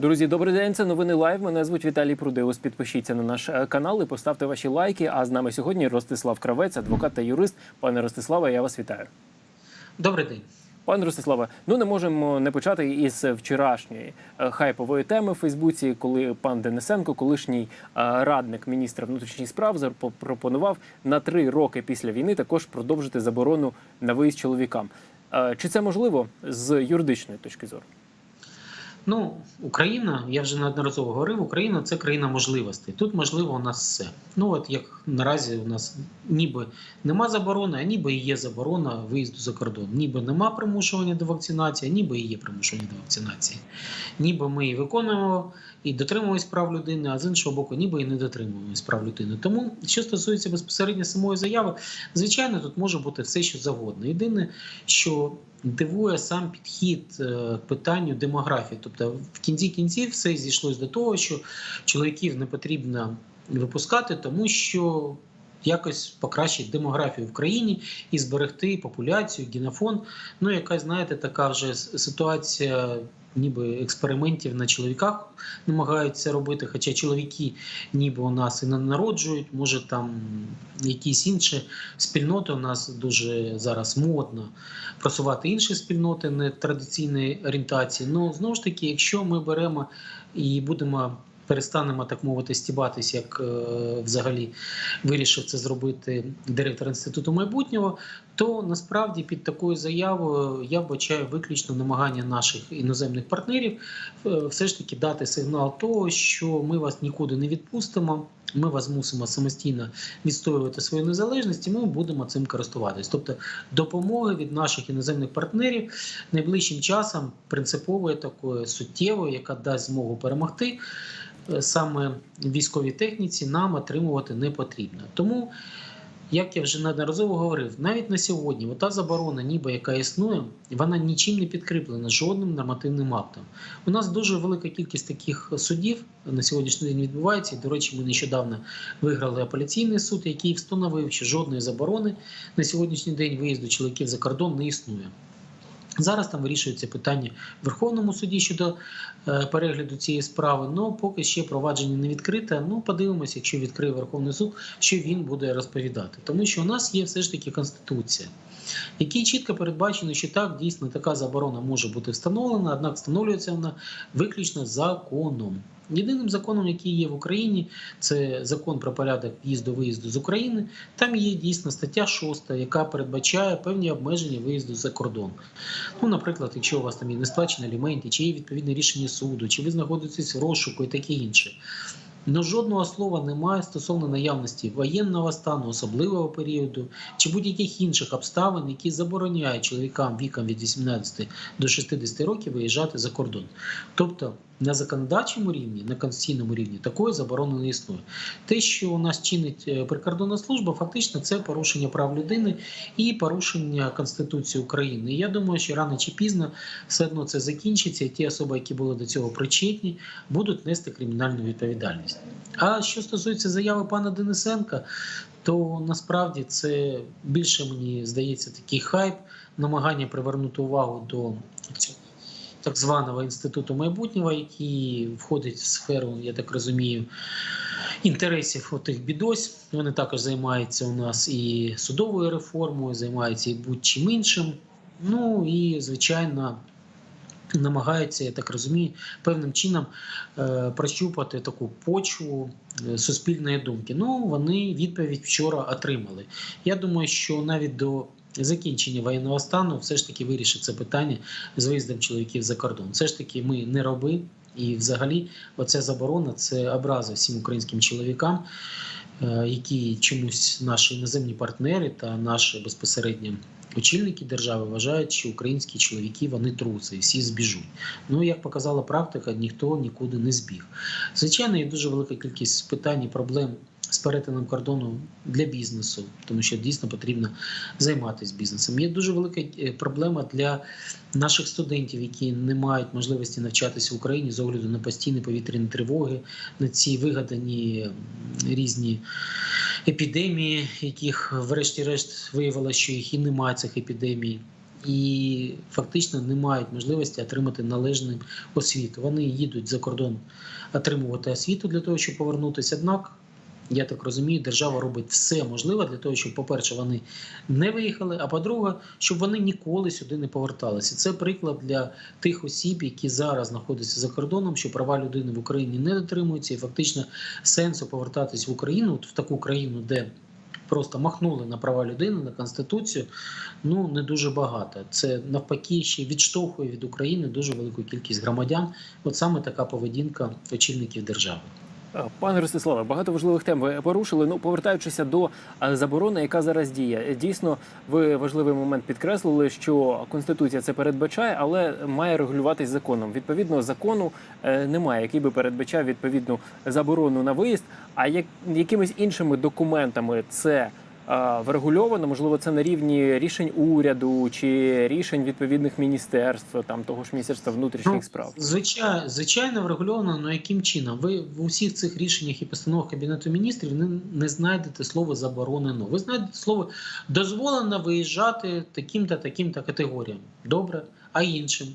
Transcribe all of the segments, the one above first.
Друзі, добрий день. Це новини лайв. Мене звуть Віталій Прудеус. Підпишіться на наш е, канал і поставте ваші лайки. А з нами сьогодні Ростислав Кравець, адвокат та юрист. Пане Ростиславе, я вас вітаю. Добрий день. Пане Ростиславе, ну не можемо не почати із вчорашньої е, хайпової теми в Фейсбуці, коли пан Денисенко, колишній е, радник міністра внутрішніх справ, запропонував на три роки після війни також продовжити заборону на виїзд чоловікам. Чи це можливо з юридичної точки зору? Ну, Україна, я вже неодноразово говорив, Україна це країна можливостей. Тут можливо у нас все. Ну от як наразі у нас ніби нема заборони, а ніби і є заборона виїзду за кордон. Ніби нема примушування до вакцинації, а ніби і є примушування до вакцинації. Ніби ми і виконуємо і дотримуємось прав людини, а з іншого боку, ніби і не дотримуємось прав людини. Тому, що стосується безпосередньо самої заяви, звичайно, тут може бути все, що завгодно. Єдине, що дивує сам підхід е, к питанню демографії. Тобто, в кінці кінців все зійшлось до того, що чоловіків не потрібно випускати, тому що. Якось покращити демографію в країні і зберегти популяцію, генофон. Ну, якась, знаєте, така вже ситуація, ніби експериментів на чоловіках намагаються робити. Хоча чоловіки ніби у нас і не народжують, може там якісь інші спільноти у нас дуже зараз модно просувати інші спільноти нетрадиційної орієнтації. Ну знову ж таки, якщо ми беремо і будемо. Перестанемо так мовити стібатись, як е, взагалі вирішив це зробити директор інституту майбутнього. То насправді під такою заявою я вбачаю виключно намагання наших іноземних партнерів е, все ж таки дати сигнал того, що ми вас нікуди не відпустимо. Ми вас мусимо самостійно відстоювати свою незалежність, і ми будемо цим користуватись. Тобто допомоги від наших іноземних партнерів найближчим часом принципової такої суттєвої, яка дасть змогу перемогти саме військовій техніці, нам отримувати не потрібно. Тому. Як я вже неодноразово говорив, навіть на сьогодні та заборона, ніби яка існує, вона нічим не підкріплена жодним нормативним актом. У нас дуже велика кількість таких судів на сьогоднішній день відбувається. До речі, ми нещодавно виграли апеляційний суд, який встановив, що жодної заборони на сьогоднішній день виїзду чоловіків за кордон не існує. Зараз там вирішується питання в Верховному суді щодо е, перегляду цієї справи. Ну поки ще провадження не відкрите. Ну подивимося, якщо відкриє Верховний суд, що він буде розповідати. Тому що у нас є все ж таки конституція, якій чітко передбачено, що так дійсно така заборона може бути встановлена, однак встановлюється вона виключно законом. Єдиним законом, який є в Україні, це закон про порядок в'їзду-виїзду з України. Там є дійсно стаття 6, яка передбачає певні обмеження виїзду за кордон. Ну, наприклад, якщо у вас там є не сплачені аліменти, чи є відповідне рішення суду, чи ви знаходитесь в розшуку і таке інше. Ну, жодного слова немає стосовно наявності воєнного стану, особливого періоду чи будь-яких інших обставин, які забороняють чоловікам віком від 18 до 60 років виїжджати за кордон. Тобто на законодавчому рівні, на конституційному рівні такої заборони не існує. Те, що у нас чинить е, прикордонна служба, фактично це порушення прав людини і порушення Конституції України. І я думаю, що рано чи пізно все одно це закінчиться, і ті особи, які були до цього причетні, будуть нести кримінальну відповідальність. А що стосується заяви пана Денисенка, то насправді це більше мені здається такий хайп, намагання привернути увагу до цього так званого інституту майбутнього, який входить в сферу, я так розумію, інтересів отих бідось. Вони також займаються у нас і судовою реформою, займаються і будь-чим іншим. Ну і звичайно. Намагаються, я так розумію, певним чином е, прощупати таку почву е, суспільної думки. Ну, вони відповідь вчора отримали. Я думаю, що навіть до закінчення воєнного стану все ж таки вирішить це питання з виїздом чоловіків за кордон. Все ж таки, ми не роби, і взагалі, оця заборона це образа всім українським чоловікам, е, які чомусь наші іноземні партнери та наші безпосередньо очільники держави вважають, що українські чоловіки вони труси, всі збіжуть. Ну як показала практика, ніхто нікуди не збіг. Звичайно, є дуже велика кількість питань і проблем перетином кордону для бізнесу, тому що дійсно потрібно займатися бізнесом. Є дуже велика е, проблема для наших студентів, які не мають можливості навчатися в Україні з огляду на постійні повітряні тривоги, на ці вигадані різні епідемії, яких, врешті-решт, виявилося, що їх і немає цих епідемій. і фактично не мають можливості отримати належну освіту. Вони їдуть за кордон отримувати освіту для того, щоб повернутися. Однак, я так розумію, держава робить все можливе для того, щоб, по-перше, вони не виїхали, а по-друге, щоб вони ніколи сюди не поверталися. Це приклад для тих осіб, які зараз знаходяться за кордоном, що права людини в Україні не дотримуються, і фактично сенсу повертатись в Україну, в таку країну, де просто махнули на права людини, на конституцію. Ну не дуже багато. Це навпаки ще відштовхує від України дуже велику кількість громадян. От саме така поведінка очільників держави. Е, Пане Ростиславе, багато важливих тем ви порушили. Ну, повертаючися до е, заборони, яка зараз діє. Е, Дійсно, ви важливий момент підкреслили, що конституція це передбачає, але має регулюватись законом. Відповідно, закону немає, який би передбачав відповідну заборону на виїзд. А як якимись іншими документами це врегульовано? Можливо, це на рівні рішень уряду чи рішень відповідних міністерств, там того ж міністерства внутрішніх Ну, справ. Звичайно, звичайно, врегульовано, але яким чином? Ви в усіх цих рішеннях і постановах Кабінету міністрів не, не знайдете слово заборонено. Ви знайдете слово дозволено виїжджати таким-то, таким-то категоріям. Добре, а іншим?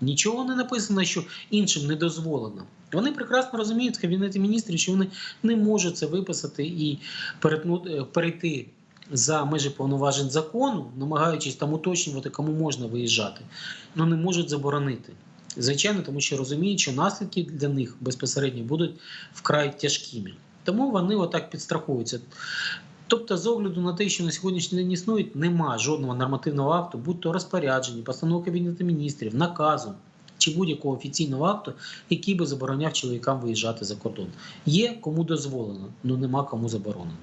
Нічого не написано, що іншим не дозволено. Вони прекрасно розуміють в Кабінеті міністрів, що вони не можуть це виписати і е, перейти за межі повноважень закону, намагаючись там уточнювати, кому можна виїжджати, але не можуть заборонити. Звичайно, тому що розуміють, що наслідки для них безпосередньо будуть вкрай тяжкими. Тому вони отак підстраховуються. Тобто, з огляду на те, що на сьогоднішній день існує, нема жодного нормативного акту, будь то розпорядження, постанови Кабінету міністрів, наказу чи будь-якого офіційного акту, який би забороняв чоловікам виїжджати за кордон. Є кому дозволено, але нема кому заборонено.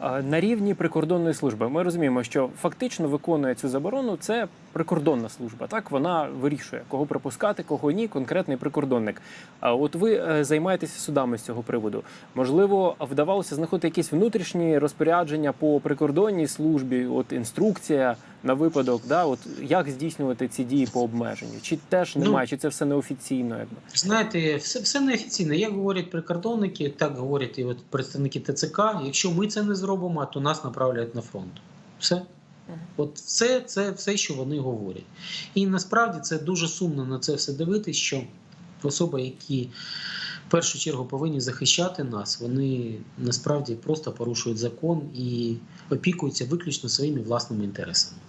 На рівні прикордонної служби ми розуміємо, що фактично виконує цю заборону це прикордонна служба. Так вона вирішує, кого пропускати, кого ні, конкретний прикордонник. А от ви е, займаєтеся судами з цього приводу. Можливо, вдавалося знаходити якісь внутрішні розпорядження по прикордонній службі, от інструкція на випадок, да, от як здійснювати ці дії по обмеженню? Чи теж Ну, немає, чи це все неофіційно? Якби Знаєте, все, все неофіційно. Як говорять прикордонники, так говорять і от представники ТЦК. Якщо ми це не зробимо, то нас направляють на фронт. Все. От це, це все, що вони говорять. І насправді це дуже сумно на це все дивитися, що особи, які в першу чергу повинні захищати нас, вони насправді просто порушують закон і опікуються виключно своїми власними інтересами.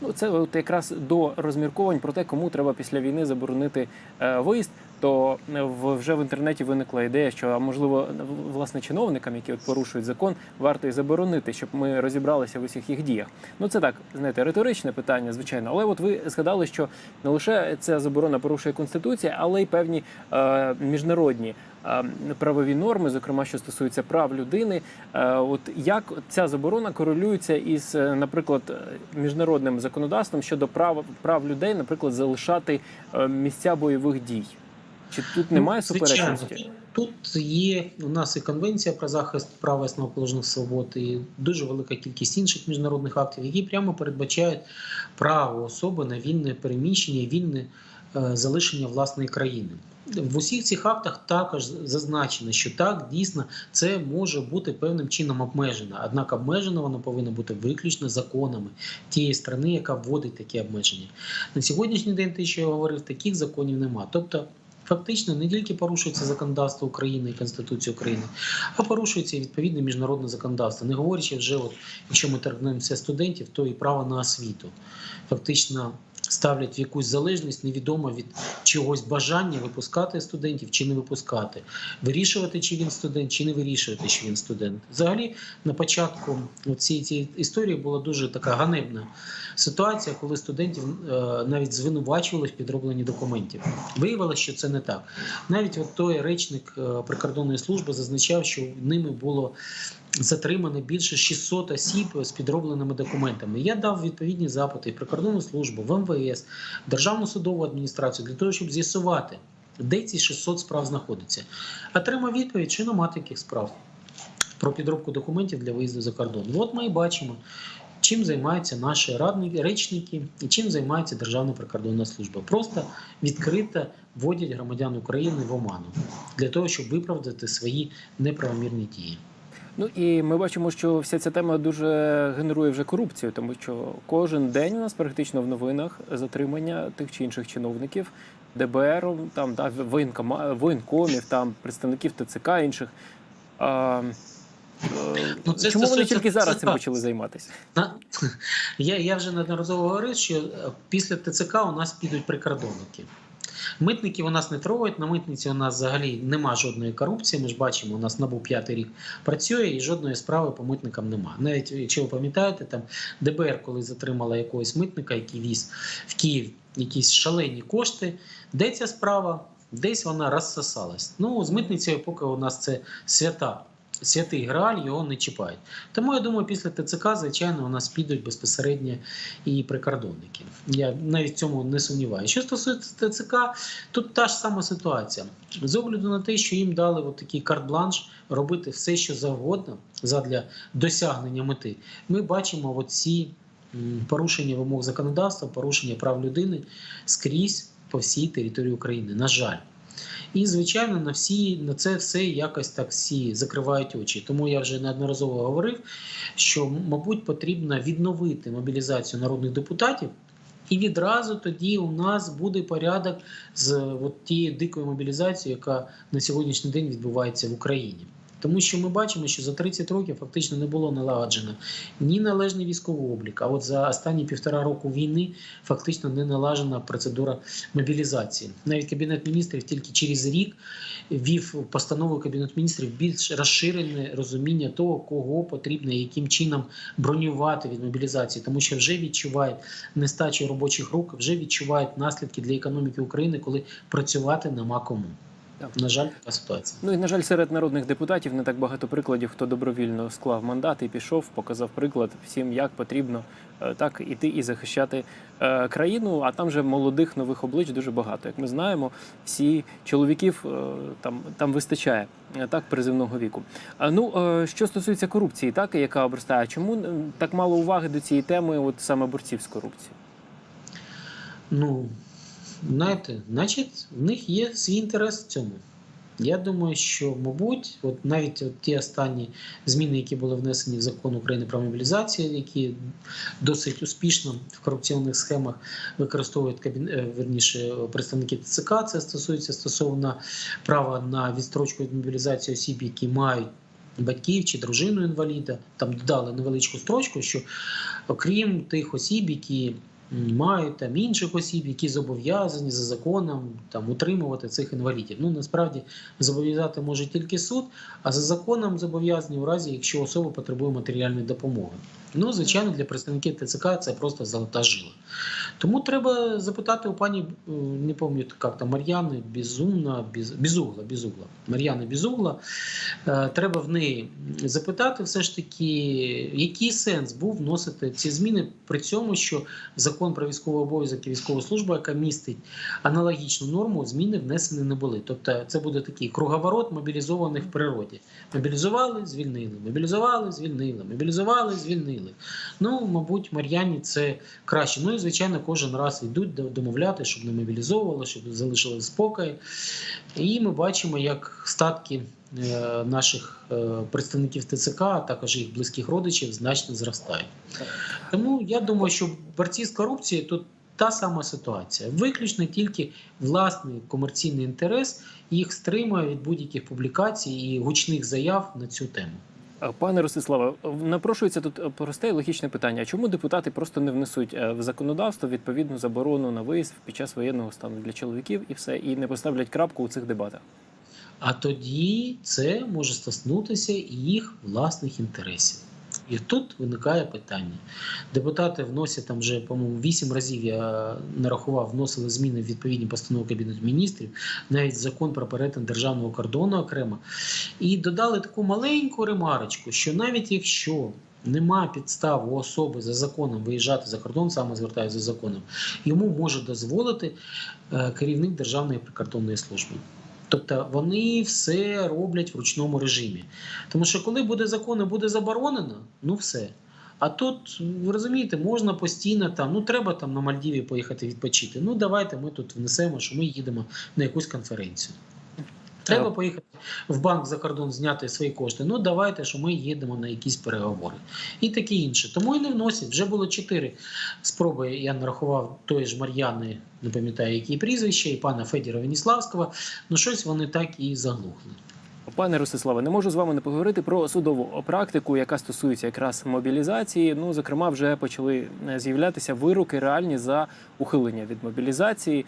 Ну, це от якраз до розмірковань про те, кому треба після війни заборонити е, виїзд. То е, вже в інтернеті виникла ідея, що можливо власне чиновникам, які от порушують закон, варто і заборонити, щоб ми розібралися в усіх їх діях. Ну це так, знаєте, риторичне питання, звичайно. Але от ви згадали, що не лише ця заборона порушує конституція, але й певні е, міжнародні е, правові норми, зокрема, що стосуються прав людини. Е, от як ця заборона корелюється із, наприклад, міжнародним законодавством щодо прав прав людей, наприклад, залишати місця бойових дій? Чи тут немає Ну, суперечності? Тут є у нас і конвенція про захист прав основоположних свобод, і дуже велика кількість інших міжнародних актів, які прямо передбачають право особи на вільне переміщення, вільне е, залишення власної країни. В усіх цих актах також зазначено, що так дійсно це може бути певним чином обмежено. Однак обмежено воно повинно бути виключно законами тієї країни, яка вводить такі обмеження. На сьогоднішній день, те, що я говорив, таких законів немає. Тобто фактично не тільки порушується законодавство України і Конституція України, а порушується і відповідне міжнародне законодавство. Не говорячи вже, от, якщо ми торгнемося студентів, то і право на освіту. Фактично ставлять в якусь залежність, невідомо від чогось бажання випускати студентів чи не випускати, вирішувати, чи він студент, чи не вирішувати, чи він студент. Взагалі, на початку цієї цієї історії була дуже така ганебна ситуація, коли студентів е, навіть звинувачували в підробленні документів. Виявилося, що це не так. Навіть от той речник е, прикордонної служби зазначав, що ними було затримано більше 600 осіб з підробленими документами. Я дав відповідні запити в прикордонну службу, в МВС, Державну судову адміністрацію для того, щоб з'ясувати, де ці 600 справ знаходяться. Отримав відповідь, що нема таких справ про підробку документів для виїзду за кордон. От ми і бачимо. Чим займаються наші радники, речники і чим займається Державна прикордонна служба? Просто відкрито вводять громадян України в оману для того, щоб виправдати свої неправомірні дії. Ну і ми бачимо, що вся ця тема дуже генерує вже корупцію, тому що кожен день у нас практично в новинах затримання тих чи інших чиновників, ДБР, там да, воєнкомів, там представників ТЦК інших. А, е, Ну, це Чому вони тільки зараз цим почали займатися? На- Я, я вже неодноразово говорив, що е, після ТЦК у нас підуть прикордонники. Митників у нас не трогають, на митниці у нас взагалі нема жодної корупції. Ми ж бачимо, у нас НАБУ п'ятий рік працює і жодної справи по митникам нема. Навіть якщо ви пам'ятаєте, там ДБР, коли затримала якогось митника, який віз в Київ якісь шалені кошти, де ця справа? Десь вона розсосалась. Ну, з митницею, поки у нас це свята. Святий Грааль його не чіпають. Тому я думаю, після ТЦК, звичайно, у нас підуть безпосередньо і прикордонники. Я навіть цьому не сумніваюся. Що стосується ТЦК, тут та ж сама ситуація. З огляду на те, що їм дали от такий карт-бланш робити все, що завгодно задля досягнення мети, ми бачимо ці порушення вимог законодавства, порушення прав людини скрізь по всій території України. На жаль. І, звичайно, на всі на це все якось так всі закривають очі. Тому я вже неодноразово говорив, що, мабуть, потрібно відновити мобілізацію народних депутатів. І відразу тоді у нас буде порядок з от тією дикою мобілізацією, яка на сьогоднішній день відбувається в Україні. Тому що ми бачимо, що за 30 років фактично не було налагоджено ні належний військовий облік, а от за останні півтора року війни фактично не налажена процедура мобілізації. Навіть кабінет міністрів тільки через рік ввів постанову кабінет міністрів більш розширене розуміння того, кого потрібно і яким чином бронювати від мобілізації, тому що вже відчувають нестачу робочих рук, вже відчувають наслідки для економіки України, коли працювати нема кому. Так. На жаль, така ситуація. Ну і на жаль, серед народних депутатів не так багато прикладів, хто добровільно склав мандат і пішов, показав приклад всім, як потрібно е, так іти і захищати е, країну. А там же молодих нових облич дуже багато. Як ми знаємо, всі чоловіків е, там, там вистачає так призивного віку. Ну що стосується корупції, так яка обростає, чому так мало уваги до цієї теми, от саме борців з корупцією? Ну, знаєте, значить, в них є свій інтерес в цьому. Я думаю, що, мабуть, от навіть от ті останні зміни, які були внесені в закон України про мобілізацію, які досить успішно в корупційних схемах використовують кабін... е, верніше представники ТЦК, це стосується стосовно права на відстрочку від мобілізації осіб, які мають батьків чи дружину інваліда. Там додали невеличку строчку, що окрім тих осіб, які мають там інших осіб, які зобов'язані за законом там утримувати цих інвалідів. Ну насправді зобов'язати може тільки суд, а за законом зобов'язані у разі, якщо особа потребує матеріальної допомоги. Ну, звичайно, для представників ТЦК це просто золота жила. Тому треба запитати у пані, е, не пам'ятаю, як там Мар'яни Безумна, Без, Безугла, Безугла. Мар'яни Безугла. Е, Треба в неї запитати, все ж таки, який сенс був вносити ці зміни при цьому, що закон про військовий обов'язок і військову службу, яка містить аналогічну норму, зміни внесені не були. Тобто це буде такий круговорот мобілізованих в природі. Мобілізували, звільнили, мобілізували, звільнили, мобілізували, звільнили. Ну, мабуть, Мар'яні це краще. Ну і звичайно, кожен раз йдуть домовляти, щоб не мобілізовували, щоб залишили спокій. І ми бачимо, як статки е, наших е, представників ТЦК, а також їх близьких родичів, значно зростають. Тому я думаю, що борці з корупцією тут та сама ситуація. Виключно тільки власний комерційний інтерес їх стримує від будь-яких публікацій і гучних заяв на цю тему. Е, Пане Ростиславе, напрошується тут е, просте і логічне питання: чому депутати просто не внесуть е, в законодавство відповідну заборону на виїзд під час воєнного стану для чоловіків і все, і не поставлять крапку у цих дебатах? А тоді це може стоснутися їх власних інтересів. І тут виникає питання. Депутати вносять там вже, по-моєму, вісім разів я нарахував, вносили зміни в відповідні постанови Кабінету міністрів, навіть закон про перетин державного кордону окремо. І додали таку маленьку ремарочку, що навіть якщо нема підстав у особи за законом виїжджати за кордон, саме звертаюся за законом, йому може дозволити е, керівник Державної прикордонної служби. Тобто вони все роблять в ручному режимі. Тому що коли буде закон і буде заборонено, ну все. А тут, ви розумієте, можна постійно там, ну треба там на Мальдіві поїхати відпочити. Ну давайте ми тут внесемо, що ми їдемо на якусь конференцію. Треба поїхати в банк за кордон, зняти свої кошти. Ну давайте, що ми їдемо на якісь переговори і таке інше. Тому і не вносять. Вже було чотири спроби. Я нарахував тої ж Мар'яни, не пам'ятаю, які прізвища, і пана Федіра Веніславського. Ну щось вони так і заглухли. Пане Ростиславе, не можу з вами не поговорити про судову практику, яка стосується якраз мобілізації. Ну, зокрема, вже почали е, з'являтися вироки реальні за ухилення від мобілізації.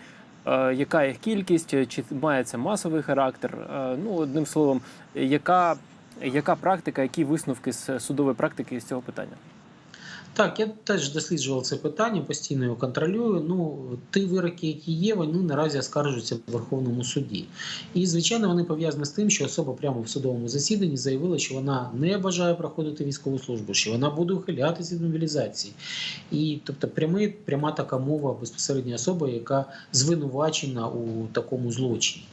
Е, яка їх кількість, чи має це масовий характер? Е, ну, одним словом, яка, яка практика, які висновки з судової практики з цього питання? Так, я теж досліджував це питання, постійно його контролюю. Ну, ті вироки, які є, вони наразі оскаржуються в Верховному суді. І, звичайно, вони пов'язані з тим, що особа прямо в судовому засіданні заявила, що вона не бажає проходити військову службу, що вона буде ухилятися від мобілізації. І тобто прямий, пряма така мова безпосередньо особи, яка звинувачена у такому злочині.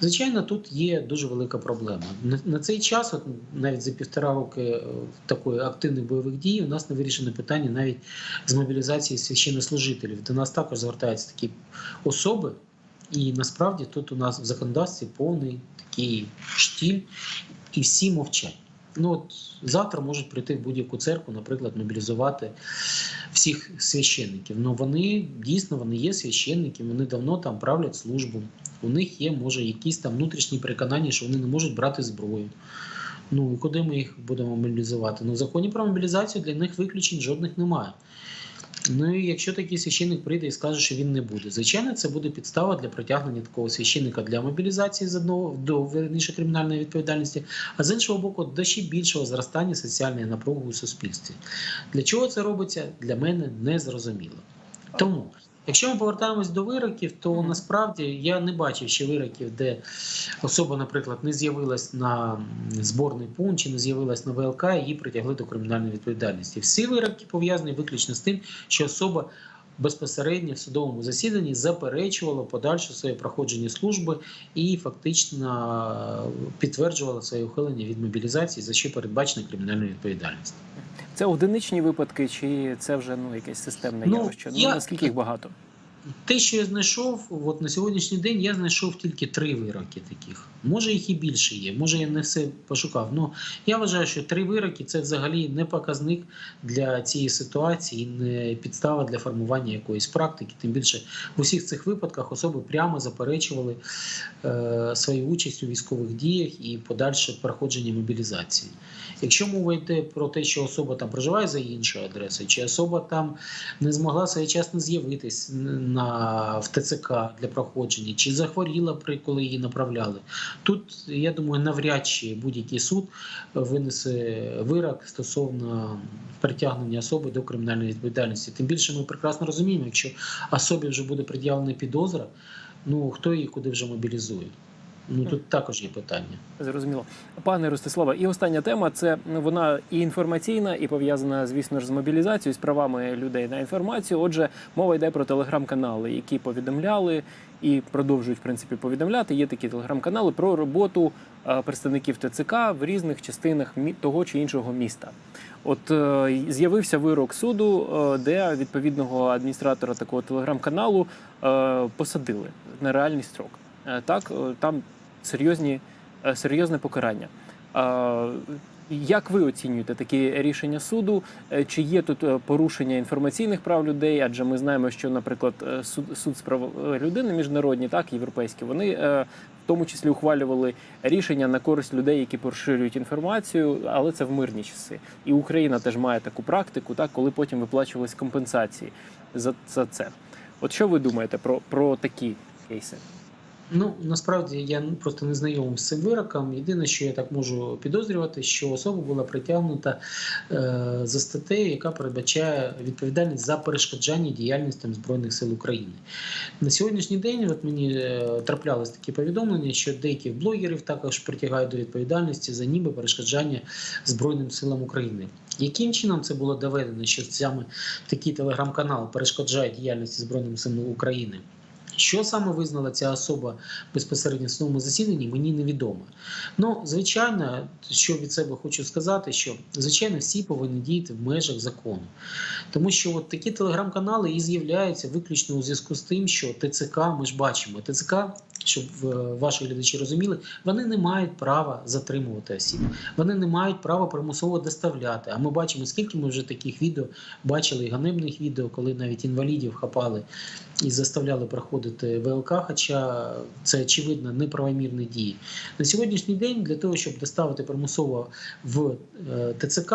Звичайно, тут є дуже велика проблема. На, цей час, от навіть за півтора роки е, такої активних бойових дій, у нас не вирішено питання навіть з мобілізації священнослужителів. До нас також звертаються такі особи, і насправді тут у нас в законодавстві повний такий штіль, і всі мовчать. Ну от завтра можуть прийти в будь-яку церкву, наприклад, мобілізувати всіх священників. Ну вони дійсно вони є священники, вони давно там правлять службу. У них є, може, якісь там внутрішні переконання, що вони не можуть брати зброю. Ну куди ми їх будемо мобілізувати? Ну, в законі про мобілізацію для них виключень жодних немає. Ну і якщо такий священник прийде і скаже, що він не буде, звичайно, це буде підстава для притягнення такого священника для мобілізації з одного до верніше кримінальної відповідальності, а з іншого боку, до ще більшого зростання соціальної напруги у суспільстві. Для чого це робиться, для мене не зрозуміло. Тому. Якщо ми повертаємось до вироків, то насправді я не бачив ще вироків, де особа, наприклад, не з'явилась на зборний пункт чи не з'явилась на ВЛК, і її притягли до кримінальної відповідальності. Всі вироки пов'язані виключно з тим, що особа безпосередньо в судовому засіданні заперечувала подальше своє проходження служби і фактично підтверджувала своє ухилення від мобілізації, за що передбачена кримінальна відповідальність. Це одиничні випадки, чи це вже ну якесь системне Ну, явище? Ну я- наскільки їх багато? Те, що я знайшов, от на сьогоднішній день я знайшов тільки три вироки таких. Може їх і більше є, може я не все пошукав. Ну я вважаю, що три вироки це взагалі не показник для цієї ситуації, не підстава для формування якоїсь практики. Тим більше в усіх цих випадках особи прямо заперечували е, свою участь у військових діях і подальше проходження мобілізації. Якщо мова йде про те, що особа там проживає за іншою адресою, чи особа там не змогла своєчасно з'явитись на в ТЦК для проходження, чи захворіла при коли її направляли. Тут я думаю, навряд чи будь-який суд винесе вирок стосовно притягнення особи до кримінальної відповідальності. Тим більше ми прекрасно розуміємо, якщо особі вже буде пред'явлена підозра, ну хто її куди вже мобілізує. Ну тут також є питання. Зрозуміло, пане Ростиславе, і остання тема це вона і інформаційна, і пов'язана, звісно ж, з мобілізацією, з правами людей на інформацію. Отже, мова йде про телеграм-канали, які повідомляли і продовжують в принципі повідомляти. Є такі телеграм-канали про роботу е, представників ТЦК в різних частинах того чи іншого міста. От е, з'явився вирок суду, е, де відповідного адміністратора такого телеграм-каналу посадили на реальний строк. Е, Так, е, там серйозні, е, серйозне покарання. Як ви оцінюєте такі рішення суду? Чи є тут порушення інформаційних прав людей? Адже ми знаємо, що, наприклад, суд, суд з прав е, людини міжнародні, так європейські, вони в тому числі ухвалювали рішення на користь людей, які поширюють інформацію, але це в мирні часи. І Україна теж має таку практику, так коли потім виплачувались компенсації за, за це. От що ви думаєте про, про такі кейси? Ну насправді я просто не знайомий з цим вироком. Єдине, що я так можу підозрювати, що особа була притягнута е, за статтею, яка передбачає відповідальність за перешкоджання діяльності збройних сил України. На сьогоднішній день от мені е, траплялись такі повідомлення, що деяких блогерів також притягають до відповідальності за ніби перешкоджання Збройним силам України. Яким чином це було доведено, що саме такий телеграм-канал перешкоджає діяльності Збройним силам України? Що саме визнала ця особа безпосередньо в своєму засіданні, мені невідомо. Ну, звичайно, що від себе хочу сказати, що звичайно всі повинні діяти в межах закону. Тому що от такі телеграм-канали і з'являються виключно у зв'язку з тим, що ТЦК, ми ж бачимо, ТЦК щоб е, ваші глядачі розуміли, вони не мають права затримувати осіб. Вони не мають права примусово доставляти. А ми бачимо, скільки ми вже таких відео бачили, і ганебних відео, коли навіть інвалідів хапали і заставляли проходити ВЛК, хоча це очевидно неправомірні дії. На сьогоднішній день для того, щоб доставити примусово в е, ТЦК.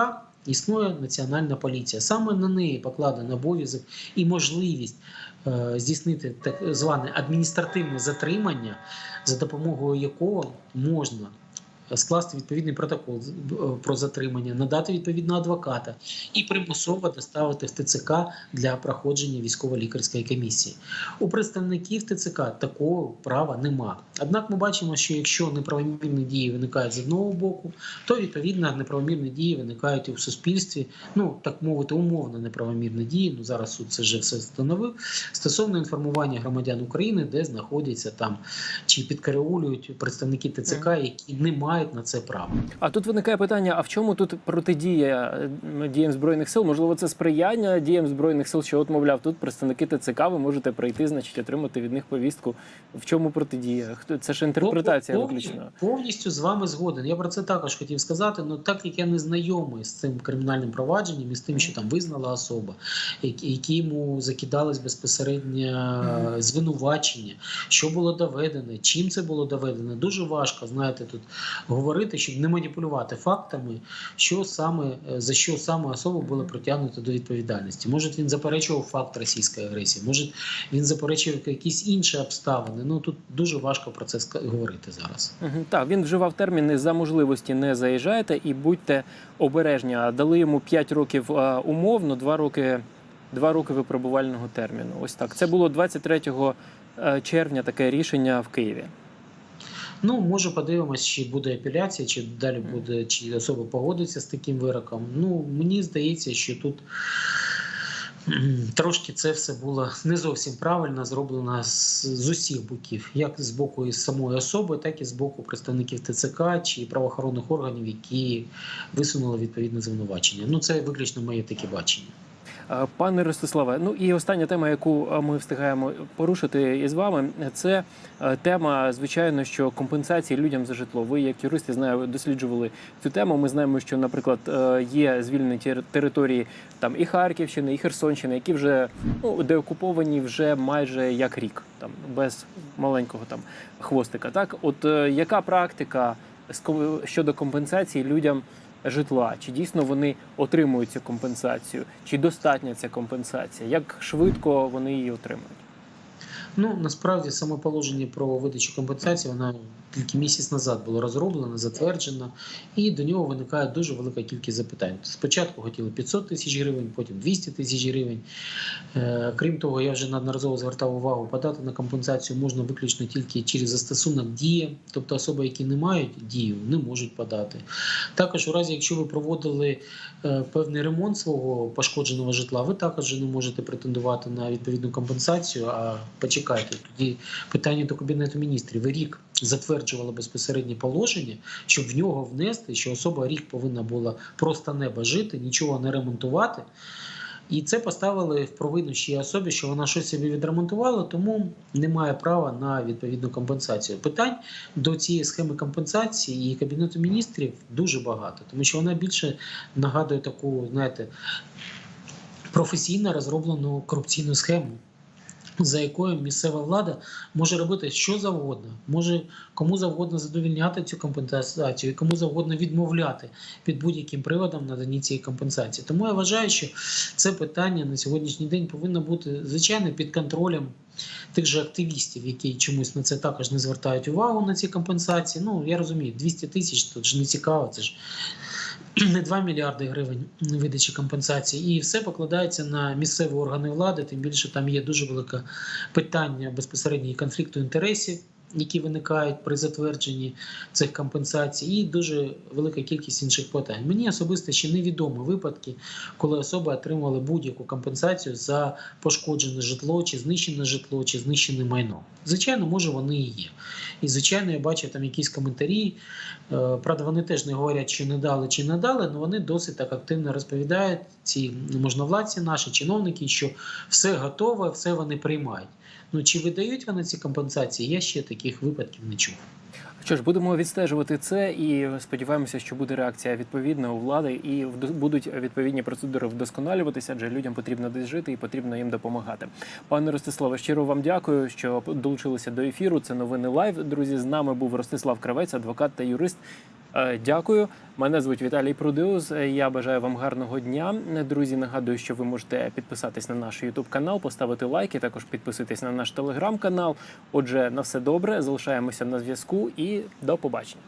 Існує національна поліція. Саме на неї покладено обов'язок і можливість е, здійснити так зване адміністративне затримання, за допомогою якого можна скласти відповідний протокол е, про затримання, надати відповідного адвоката і примусово доставити в ТЦК для проходження військово-лікарської комісії. У представників ТЦК такого права нема. Однак ми бачимо, що якщо неправомірні дії виникають з одного боку, то відповідно неправомірні дії виникають і в суспільстві. Ну так мовити, умовно неправомірні дії. Ну зараз суд це вже все встановив стосовно інформування громадян України, де знаходяться там чи підкараулюють представники ТЦК, які не мають на це права. А тут виникає питання: а в чому тут протидія е, діям збройних сил? Можливо, це сприяння діям збройних сил, що от мовляв, тут представники ТЦК, ви можете прийти, значить, отримати від них повістку. В чому протидія? Це ж інтерпретація Пов- виключно. Повністю з вами згоден. Я про це також хотів сказати. Ну так як я не знайомий з цим кримінальним провадженням і з тим, що там визнала особа, які йому закидались безпосередньо звинувачення, що було доведено, чим це було доведено. Дуже важко, знаєте, тут говорити, щоб не маніпулювати фактами, що саме е, за що саме особа була притягнута до відповідальності. Може, він заперечував факт російської агресії, може він заперечував якісь інші обставини. Ну тут дуже важко про це говорити зараз. Так, він вживав терміни за можливості не заїжджайте і будьте обережні. А Дали йому 5 років умовно, 2 роки, 2 роки випробувального терміну. Ось так. Це було 23 е, червня таке рішення в Києві. Ну, може, подивимось, чи буде апеляція, чи далі буде, чи особа погодиться з таким вироком. Ну, мені здається, що тут трошки це все було не зовсім правильно зроблено з, з усіх боків, як з боку і самої особи, так і з боку представників ТЦК чи правоохоронних органів, які висунули відповідне звинувачення. Ну, це виключно моє таке бачення. Е, Пане Ростиславе, ну і остання тема, яку е, ми встигаємо порушити із вами, це е, тема, звичайно, що компенсації людям за житло. Ви, як юристи, знаю, досліджували цю тему. Ми знаємо, що, наприклад, є звільнені території там і Харківщини, і Херсонщини, які вже ну деокуповані вже майже як рік, там без маленького там хвостика. Так, от яка практика щодо компенсації людям? Житла, чи дійсно вони отримують цю компенсацію, чи достатня ця компенсація, як швидко вони її отримують? Ну насправді саме положення про видачу компенсації вона тільки місяць назад було розроблено, затверджено, і до нього виникає дуже велика кількість запитань. Спочатку хотіли 500 тисяч гривень, потім 200 тисяч гривень. Е, Крім того, я вже неодноразово звертав увагу, подати на компенсацію можна виключно тільки через застосунок дія, тобто особи, які не мають дію, не можуть подати. Також у разі, якщо ви проводили е, певний ремонт свого пошкодженого житла, ви також не можете претендувати на відповідну компенсацію. А почекайте, тоді питання до кабінету міністрів. Ви рік затверджували безпосереднє положення, щоб в нього внести, що особа рік повинна була просто неба жити, нічого не ремонтувати. І це поставили в провину ще особі, що вона щось собі відремонтувала, тому не має права на відповідну компенсацію. Питань до цієї схеми компенсації і кабінету міністрів дуже багато, тому що вона більше нагадує таку, знаєте, професійно розроблену корупційну схему. За якою місцева влада може робити що завгодно, може кому завгодно задовільняти цю компенсацію, кому завгодно відмовляти під будь-яким приводом наданні цієї компенсації. Тому я вважаю, що це питання на сьогоднішній день повинно бути звичайно під контролем тих же активістів, які чомусь на це також не звертають увагу на ці компенсації. Ну я розумію, 200 тисяч тут ж не цікаво, це ж не 2 мільярди гривень видачі компенсації, і все покладається на місцеві органи влади. Тим більше там є дуже велике питання безпосередньо конфлікту інтересів, які виникають при затвердженні цих компенсацій, і дуже велика кількість інших питань. Мені особисто ще невідомі випадки, коли особи отримали будь-яку компенсацію за пошкоджене житло, чи знищене житло, чи знищене майно. Звичайно, може вони і є. І звичайно, я бачив там якісь коментарі. Е, Правда, вони теж не говорять, чи не дали, чи не дали, але вони досить так активно розповідають ці можновладці, наші чиновники, що все готове, все вони приймають. Ну чи видають вони ці компенсації? Я ще таких випадків не чув. Що ж, будемо відстежувати це і сподіваємося, що буде реакція відповідна у влади, і будуть відповідні процедури вдосконалюватися, адже людям потрібно десь жити і потрібно їм допомагати. Пане Ростиславе, щиро вам дякую, що долучилися до ефіру. Це новини лайв. Друзі, з нами був Ростислав Кравець, адвокат та юрист. Е, Дякую. Мене звуть Віталій Прудеус. Е, Я бажаю вам гарного дня. Друзі, нагадую, що ви можете підписатись на наш YouTube канал, поставити лайки, також підписуйтесь на наш телеграм канал. Отже, на все добре. Залишаємося на зв'язку і до побачення.